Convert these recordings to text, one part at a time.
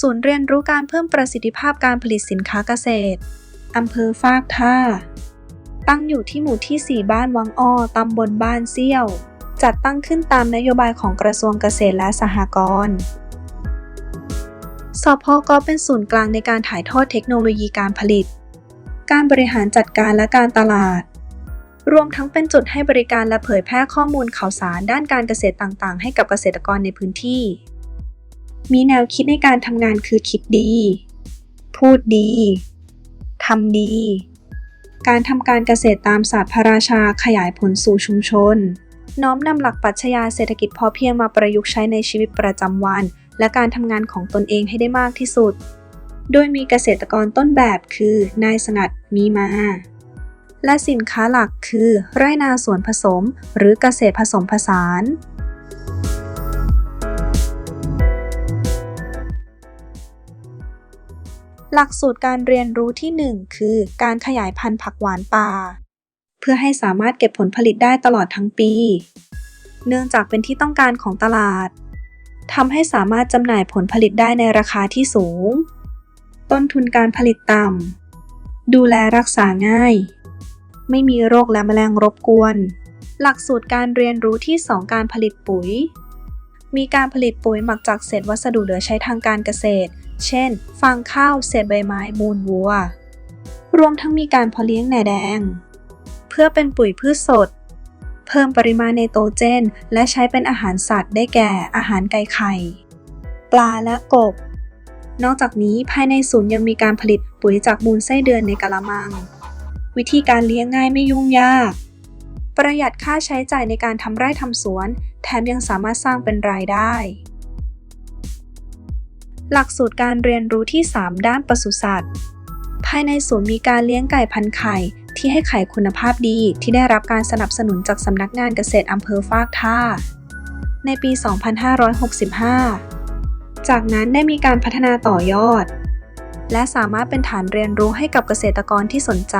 ศูนย์เรียนรู้การเพิ่มประสิทธิภาพการผลิตสินค้าเกษตร อำเภอฟากท่า ตั้งอยู่ที่หมู่ที่ 4 บ้านวังอ้อ ตำบลบ้านเซี่ยว จัดตั้งขึ้นตามนโยบายของกระทรวงเกษตรและสหกรณ์สพกเป็นศูนย์กลางในการถ่ายทอดเทคโนโลยีการผลิต การบริหารจัดการและการตลาด รวมทั้งเป็นจุดให้บริการและเผยแพร่ข้อมูลข่าวสารด้านการเกษตรต่างๆ ให้กับเกษตรกรในพื้นที่ มีแนวคิดในการทำงานคือคิดดี พูดดีทำดี การทำการเกษตรตามศาสตร์พระราชาขยายผลสู่ชุมชน น้อมนำหลักปรัชญาเศรษฐกิจพอเพียงมาประยุกต์ใช้ในชีวิตประจำวัน และการทำงานของตนเองให้ได้มากที่สุด โดยมีเกษตรกรต้นแบบคือนายสงัดมีมา และสินค้าหลักคือ ไร่นาสวนผสม หรือเกษตรผสมผสาน หลักสูตรการเรียนรู้ที่ 1 คือ การขยายพันธุ์ผักหวานป่า เพื่อให้สามารถเก็บผลผลิตได้ตลอดทั้งปี เนื่องจากเป็นที่ต้องการของตลาดทำให้สามารถจำหน่ายผลผลิตได้ในราคาที่สูง ต้นทุนการผลิตต่ำ ดูแลรักษาง่าย ไม่มีโรคและแมลงรบกวน หลักสูตรการเรียนรู้ที่ 2 การผลิตปุ๋ย มีการผลิตปุ๋ยหมักจากเศษวัสดุเหลือใช้ทางการเกษตร เช่น ฟางข้าวเศษใบไม้มูลวัว รวมทั้งมีการเพาะเลี้ยงแหน่แดง เพื่อเป็นปุ๋ยพืชสด เพิ่มปริมาณไนโตรเจน และใช้เป็นอาหารสัตว์ได้แก่อาหารไก่ไข่ ปลาและกบ นอกจากนี้ภายในศูนย์ยังมีการผลิตปุ๋ยจากมูลไส้เดือนในกะละมัง วิธีการเลี้ยงง่ายไม่ยุ่งยาก ประหยัดค่าใช้จ่ายในการทำไร่ทำสวน แถมยังสามารถสร้างเป็นรายได้ หลักสูตรการเรียนรู้ที่ 3 ด้านปศุสัตว์ ภายในศูนย์มีการเลี้ยงไก่พันไข่ ที่ให้ไข่คุณภาพดีที่ได้รับการสนับสนุนจากสำนักงานเกษตรอำเภอฟากท่า ในปี 2565 จากนั้นได้มีการพัฒนาต่อยอด และสามารถเป็นฐานเรียนรู้ให้กับเกษตรกรที่สนใจ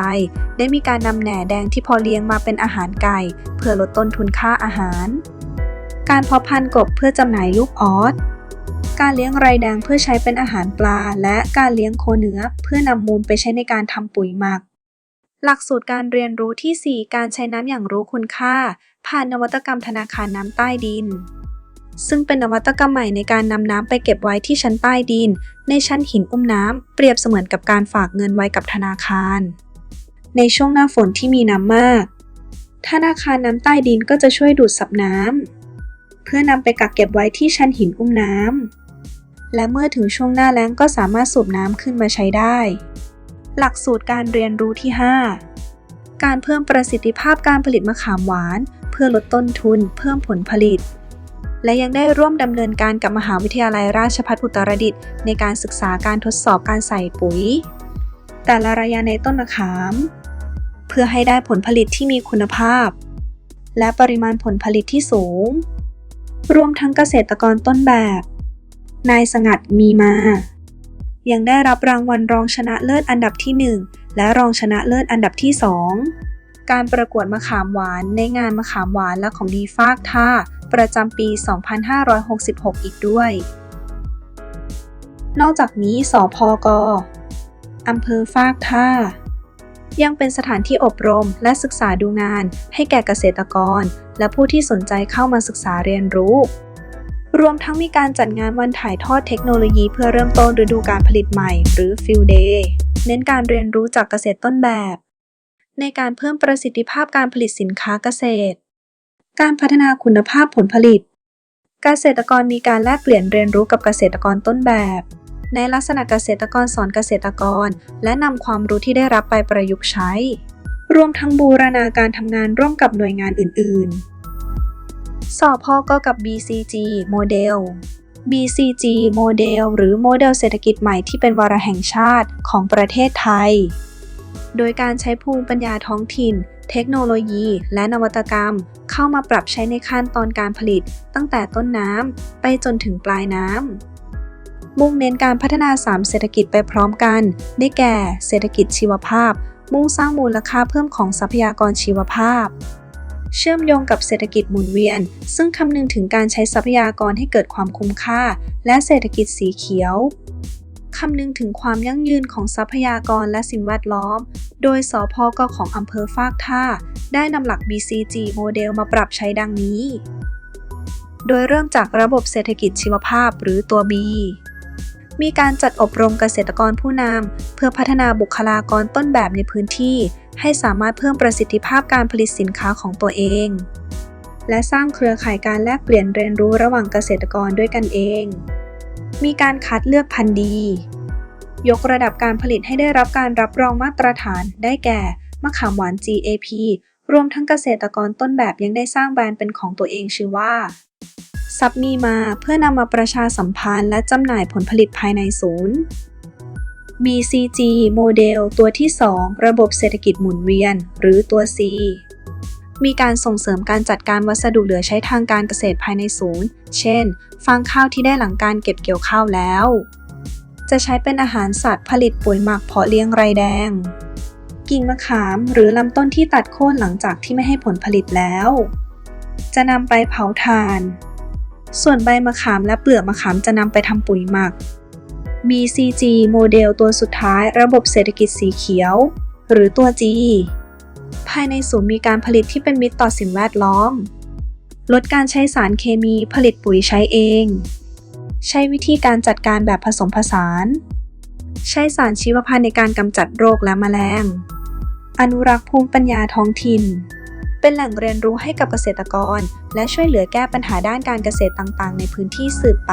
ได้มีการนำแหน่แดงที่พอเลี้ยงมาเป็นอาหารไก่เพื่อลดต้นทุนค่าอาหาร การเพาะพันธุ์กบเพื่อจำหน่ายลูกออส การเลี้ยงไรแดงเพื่อใช้เป็นอาหารปลา และการเลี้ยงโคเนื้อ เพื่อนำมูลไปใช้ในการทำปุ๋ยหมัก หลักสูตรการเรียนรู้ที่ 4 การใช้น้ำอย่างรู้คุณค่า ผ่านนวัตกรรมธนาคารน้ำใต้ดิน ซึ่งเป็นนวัตกรรมใหม่ในการนำน้ำไปเก็บไว้ที่ชั้นใต้ดิน ในชั้นหินอุ้มน้ำเปรียบเสมือนกับการฝากเงินไว้กับธนาคาร ในช่วงหน้าฝนที่มีน้ำมาก ธนาคารน้ำใต้ดินก็จะช่วยดูดซับน้ำเพื่อนำไปกักเก็บไว้ที่ชั้นหินอุ้มน้ำ และเมื่อถึงช่วงหน้าแล้งก็สามารถสูบน้ำขึ้นมาใช้ได้ หลักสูตรการเรียนรู้ที่ 5 การเพิ่มประสิทธิภาพการผลิตมะขามหวาน เพื่อลดต้นทุน เพิ่มผลผลิต และยังได้ร่วมดำเนินการกับมหาวิทยาลัยราชภัฏอุตรดิตถ์ในการศึกษาการทดสอบการใส่ปุ๋ย แต่ละระยะในต้นมะขาม เพื่อให้ได้ผลผลิตที่มีคุณภาพ และปริมาณผลผลิตที่สูง รวมทั้งเกษตรกรต้นแบบ นายสงัดมีมา ยังได้รับรางวัลรองชนะเลิศอันดับที่ 1 และรองชนะเลิศอันดับที่ 2 การประกวดมะขามหวานในงานมะขามหวานและของดีฟากท่า ประจำปี 2566 อีกด้วย นอกจากนี้สพกอำเภอฟากท่า ยังเป็นสถานที่อบรมและศึกษาดูงานให้แก่เกษตรกร และผู้ที่สนใจเข้ามาศึกษาเรียนรู้ รวมทั้งมีการจัดงานวันถ่ายทอดเทคโนโลยีเพื่อเริ่มต้นฤดูการผลิตใหม่ หรือ Field Day เน้นการเรียนรู้จากเกษตรต้นแบบ ในการเพิ่มประสิทธิภาพการผลิตสินค้าเกษตร การพัฒนาคุณภาพผลผลิต เกษตรกรมีการแลกเปลี่ยนเรียนรู้กับเกษตรกรต้นแบบ ในลักษณะเกษตรกรสอนเกษตรกร และนำความรู้ที่ได้รับไปประยุกต์ใช้ รวมทั้งบูรณาการทำงานร่วมกับหน่วยงานอื่น ๆ สอบพอก็กับ BCG โมเดล BCG โมเดลหรือโมเดลเศรษฐกิจใหม่ที่เป็นวาระแห่งชาติของประเทศไทย โดยการใช้ภูมิปัญญาท้องถิ่น เทคโนโลยี และนวัตกรรม เข้ามาปรับใช้ในขั้นตอนการผลิต ตั้งแต่ต้นน้ำไปจนถึงปลายน้ำ มุ่งเน้นการพัฒนา 3 เศรษฐกิจไปพร้อมกัน ได้แก่ เศรษฐกิจชีวภาพ มุ่งสร้างมูลค่าเพิ่มของทรัพยากรชีวภาพ เชื่อมโยงกับเศรษฐกิจหมุนเวียน ซึ่งคำนึงถึงการใช้ทรัพยากรให้เกิดความคุ้มค่า และเศรษฐกิจสีเขียวคำนึงถึงความยั่งยืนของทรัพยากรและสิ่งแวดล้อม โดยสพกของอำเภอฟากท่า ได้นำหลัก BCG โมเดลมาปรับใช้ดังนี้ โดยเริ่มจากระบบเศรษฐกิจชีวภาพหรือตัว B มีการจัดอบรมเกษตรกรผู้นำเพื่อพัฒนาบุคลากรต้นแบบในพื้นที่ ให้สามารถเพิ่มประสิทธิภาพการผลิตสินค้าของตัวเอง และสร้างเครือข่ายการแลกเปลี่ยนเรียนรู้ระหว่างเกษตรกรด้วยกันเอง มีการคัดเลือกพันธุ์ดี ยกระดับการผลิตให้ได้รับการรับรองมาตรฐานได้แก่ มะขามหวาน GAP รวมทั้งเกษตรกรต้นแบบยังได้สร้างแบรนด์เป็นของตัวเองชื่อว่าซับมีมาเพื่อนำมาประชาสัมพันธ์และจำหน่ายผลผลิตภายในศูนย์ BCG โมเดลตัวที่ 2 ระบบเศรษฐกิจหมุนเวียน หรือตัว C มีการส่งเสริมการจัดการวัสดุเหลือใช้ทางการเกษตรภายในศูนย์ เช่น ฟางข้าวที่ได้หลังการเก็บเกี่ยวข้าวแล้ว จะใช้เป็นอาหารสัตว์ผลิตปุ๋ยหมักเพาะเลี้ยงไรแดง กิ่งมะขามหรือลำต้นที่ตัดโค่นหลังจากที่ไม่ให้ผลผลิตแล้ว จะนำไปเผาถ่าน ส่วนใบมะขามและเปลือกมะขามจะนำไปทำปุ๋ยหมัก BCG โมเดลตัวสุดท้ายระบบเศรษฐกิจสีเขียว หรือตัว G ภายในศูนย์มีการผลิตที่เป็นมิตรต่อสิ่งแวดล้อม ลดการใช้สารเคมีผลิตปุ๋ยใช้เอง ใช้วิธีการจัดการแบบผสมผสาน ใช้สารชีวพันธุ์ในการกำจัดโรคและแมลง อนุรักษ์ภูมิปัญญาท้องถิ่น เป็นแหล่งเรียนรู้ให้กับเกษตรกร และช่วยเหลือแก้ปัญหาด้านการเกษตรต่างๆ ในพื้นที่สืบไป